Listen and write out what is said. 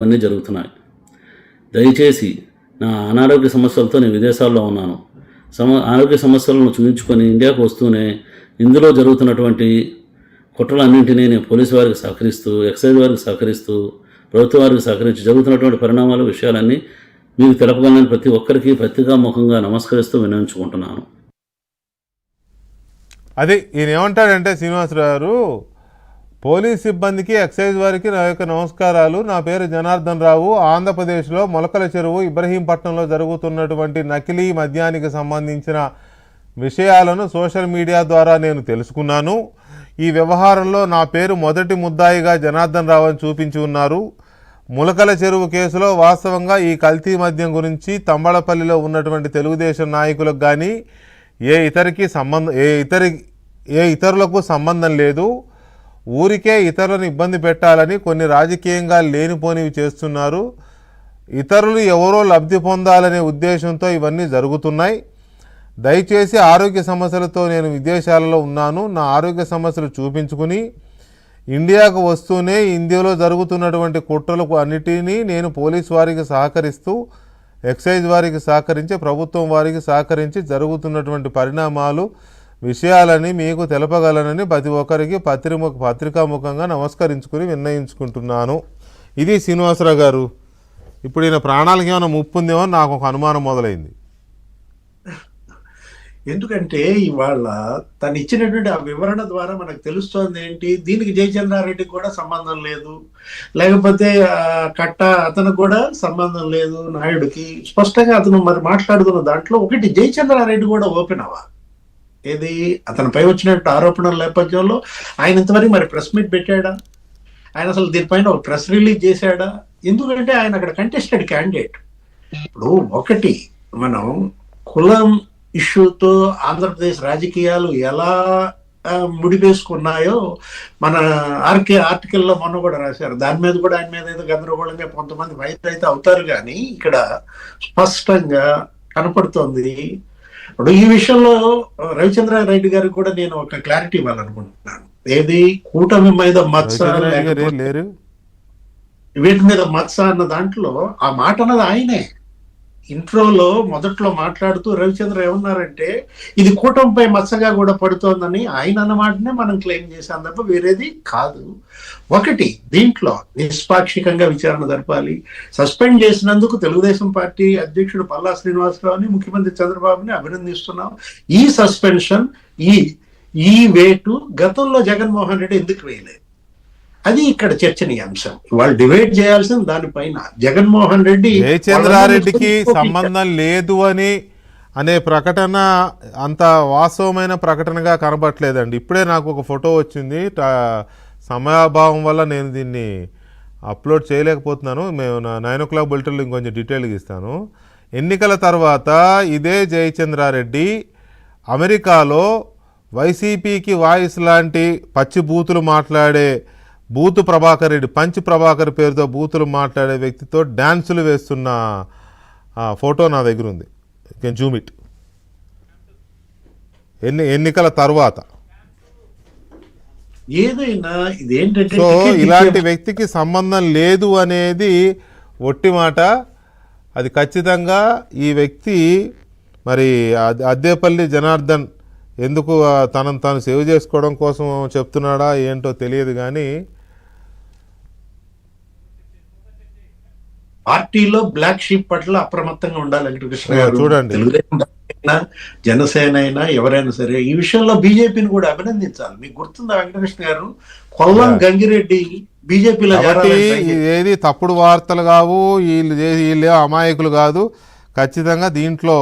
ఇవన్నీ జరుగుతున్నాయి. దయచేసి నా అనారోగ్య సమస్యలతో నేను విదేశాల్లో ఉన్నాను. సమ ఆరోగ్య సమస్యలను చూపించుకొని ఇండియాకు వస్తూనే ఇందులో జరుగుతున్నటువంటి కుట్రలన్నింటినీ నేను పోలీసు వారికి సహకరిస్తూ ఎక్సైజ్ వారికి సహకరిస్తూ ప్రభుత్వ వారికి సహకరించి జరుగుతున్నటువంటి పరిణామాలు విషయాలన్నీ మీకు తెలపగలని ప్రతి ఒక్కరికి పత్రికాముఖంగా నమస్కరిస్తూ వినియోగించుకుంటున్నాను. అదే ఈయన ఏమంటాడంటే శ్రీనివాసరావు గారు పోలీస్ సిబ్బందికి ఎక్సైజ్ వారికి నా యొక్క నమస్కారాలు. నా పేరు జనార్దన్ రావు. ఆంధ్రప్రదేశ్లో మొలకల చెరువు ఇబ్రహీంపట్నంలో జరుగుతున్నటువంటి నకిలీ మద్యానికి సంబంధించిన విషయాలను సోషల్ మీడియా ద్వారా నేను తెలుసుకున్నాను. ఈ వ్యవహారంలో నా పేరు మొదటి ముద్దాయిగా జనార్దన్ రావు అని చూపించి ఉన్నారు. ములకల చెరువు కేసులో వాస్తవంగా ఈ కల్తీ మద్యం గురించి తంబళపల్లిలో ఉన్నటువంటి తెలుగుదేశం నాయకులకు కానీ ఏ ఇతరికి సంబంధం ఏ ఇతరి ఏ ఇతరులకు సంబంధం లేదు. ఊరికే ఇతరులను ఇబ్బంది పెట్టాలని కొన్ని రాజకీయంగా లేనిపోనివి చేస్తున్నారు. ఇతరులు ఎవరో లబ్ధి పొందాలనే ఉద్దేశంతో ఇవన్నీ జరుగుతున్నాయి. దయచేసి ఆరోగ్య సమస్యలతో నేను విదేశాలలో ఉన్నాను. నా ఆరోగ్య సమస్యలు చూపించుకుని ఇండియాకు వస్తూనే ఇండియాలో జరుగుతున్నటువంటి కుట్రలకు అన్నిటినీ నేను పోలీస్ వారికి సహకరిస్తూ ఎక్సైజ్ వారికి సహకరించి ప్రభుత్వం వారికి సహకరించి జరుగుతున్నటువంటి పరిణామాలు విషయాలని మీకు తెలపగలనని ప్రతి ఒక్కరికి పత్రిక పత్రికాముఖంగా నమస్కరించుకుని విన్నయించుకుంటున్నాను. ఇది శ్రీనివాసరావు గారు. ఇప్పుడు ఈయన ప్రాణాలకి ఏమైనా ముప్పు ఉందేమో అని నాకు ఒక అనుమానం మొదలైంది. ఎందుకంటే ఇవాళ తను ఇచ్చినటువంటి ఆ వివరణ ద్వారా మనకు తెలుస్తోంది ఏంటి? దీనికి జయచంద్రారెడ్డి కూడా సంబంధం లేదు. లేకపోతే కట్ట అతను కూడా సంబంధం లేదు నాయుడికి. స్పష్టంగా అతను మరి మాట్లాడుతున్న దాంట్లో ఒకటి జయచంద్రారెడ్డి కూడా ఓపెన్ అవ్వ ఏది? అతనిపై వచ్చినట్టు ఆరోపణల నేపథ్యంలో ఆయన ఇంతవరకు మరి ప్రెస్ మీట్ పెట్టాడా? ఆయన అసలు దీనిపైన ఒక ప్రెస్ రిలీజ్ చేశాడా? ఎందుకంటే ఆయన అక్కడ కంటెస్టెడ్ క్యాండిడేట్ ఇప్పుడు ఒకటి మనం కులం ఇష్యూతో ఆంధ్రప్రదేశ్ రాజకీయాలు ఎలా ముడివేసుకున్నాయో మన ఆర్కే ఆర్టికల్లో మొన్న కూడా రాశారు. దాని మీద కూడా ఆయన మీద ఏదో గందరగోళంగా కొంతమంది వైద్యులు అయితే అవుతారు కానీ ఇక్కడ స్పష్టంగా కనపడుతోంది ఇప్పుడు ఈ విషయంలో రవిచంద్రారెడ్డి గారికి కూడా నేను ఒక క్లారిటీ ఇవ్వాలనుకుంటున్నాను. ఏది? కూటమి మీద మత్స రవిచంద్ర రెడ్డి వీటి మీద మత్స అన్న దాంట్లో ఆ మాట అన్నది ఆయనే. ఇంట్రోలో మొదట్లో మాట్లాడుతూ రవిచంద్ర ఏమన్నారంటే ఇది కూటమిపై మచ్చగా కూడా పడుతోందని ఆయన అన్నమాటనే మనం క్లెయిమ్ చేశాం తప్ప వేరేది కాదు. ఒకటి దీంట్లో నిష్పాక్షికంగా విచారణ జరపాలి. సస్పెండ్ చేసినందుకు తెలుగుదేశం పార్టీ అధ్యక్షుడు పల్లా శ్రీనివాసరావుని ముఖ్యమంత్రి చంద్రబాబుని అభినందిస్తున్నాం. ఈ సస్పెన్షన్ ఈ ఈ వేటు గతంలో జగన్మోహన్ రెడ్డి ఎందుకు వేయలేదు? అది ఇక్కడ చర్చనీయాంశం. వాళ్ళు డిబేట్ చేయాల్సిన దానిపైన జగన్మోహన్ రెడ్డి జయచంద్రారెడ్డికి సంబంధం లేదు అని అనే ప్రకటన అంత వాస్తవమైన ప్రకటనగా కనబట్లేదండి ఇప్పుడే నాకు ఒక ఫోటో వచ్చింది. సమయాభావం వల్ల నేను దీన్ని అప్లోడ్ చేయలేకపోతున్నాను. మేము నైన్ ఓ క్లాక్ బులెటిన్లో ఇంకొంచెం డీటెయిల్గా ఇస్తాను. ఎన్నికల తర్వాత ఇదే జయచంద్రారెడ్డి అమెరికాలో వైసీపీకి వాయిస్ లాంటి పచ్చి బూతులు మాట్లాడే బూతు ప్రభాకర్ రెడ్డి పంచ్ ప్రభాకర్ పేరుతో బూతులు మాట్లాడే వ్యక్తితో డ్యాన్సులు వేస్తున్న ఫోటో నా దగ్గర ఉంది. Can zoom it. ఎన్ని ఎన్నికల తర్వాత. సో ఇలాంటి వ్యక్తికి సంబంధం లేదు అనేది ఒట్టి మాట. అది ఖచ్చితంగా ఈ వ్యక్తి మరి అద్- అద్దేపల్లి జనార్దన్ ఎందుకు తనను తాను సేవ్ చేసుకోవడం కోసం చెప్తున్నాడా ఏంటో తెలియదు కానీ పార్టీలో బ్లాక్ షీప్ పట్ల అప్రమత్తంగా ఉండాలి వెంకటకృష్ణ గారు. చూడండి. తెలుగుదేశం అయినా జనసేన అయినా ఎవరైనా సరే ఈ విషయంలో బీజేపీని కూడా అభినందించాలి. మీకు గుర్తుందా వెంకటకృష్ణ గారు? కొల్లం గంగిరెడ్డి బీజేపీలో ఏది తప్పుడు వార్తలు కావు వీళ్ళు వీళ్ళు అమాయకులు కాదు. ఖచ్చితంగా దీంట్లో